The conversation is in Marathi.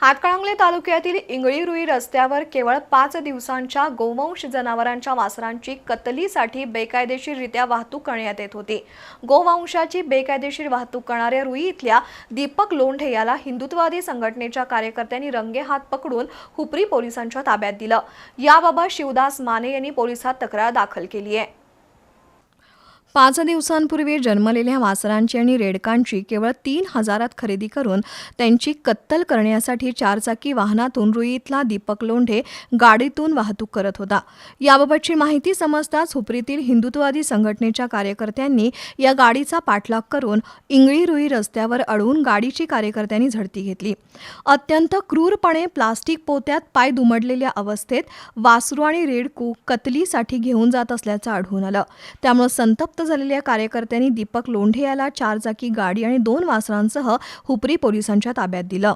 हातकळंगले तालुक्यातील इंगळी रुई रस्त्यावर केवळ पाच दिवसांच्या गोवंश जनावरांच्या वासरांची कतलीसाठी बेकायदेशीररित्या वाहतूक करण्यात येत होती. गोवंशाची बेकायदेशीर वाहतूक करणाऱ्या रुई इथल्या दीपक लोंढे याला हिंदुत्ववादी संघटनेच्या कार्यकर्त्यांनी रंगेहात पकडून हुपरी पोलिसांच्या ताब्यात दिलं. याबाबत शिवदास माने यांनी पोलिसात तक्रार दाखल केली आहे. पाच दिवसांपूर्वी जन्मलेल्या वासरांची आणि रेडकांची केवळ तीन हजारात खरेदी करून त्यांची कत्तल करण्यासाठी चारचाकी वाहनातून रुईतला दीपक लोंढे गाडीतून वाहतूक करत होता. याबाबतची माहिती समजताच हुपरीतील हिंदुत्ववादी संघटनेच्या कार्यकर्त्यांनी या गाडीचा पाठलाग करून इंगळी रुई रस्त्यावर अडवून गाडीची कार्यकर्त्यांनी झडती घेतली. अत्यंत क्रूरपणे प्लास्टिक पोत्यात पाय दुमडलेल्या अवस्थेत वासरू आणि रेडकू कतलीसाठी घेऊन जात असल्याचं आढळून आलं. त्यामुळे संतप्त झालेल्या कार्यकर्त्यांनी दीपक लोंढे याला चारचाकी गाडी आणि दोन वासरांसह हुपरी पोलिसांच्या ताब्यात दिलं.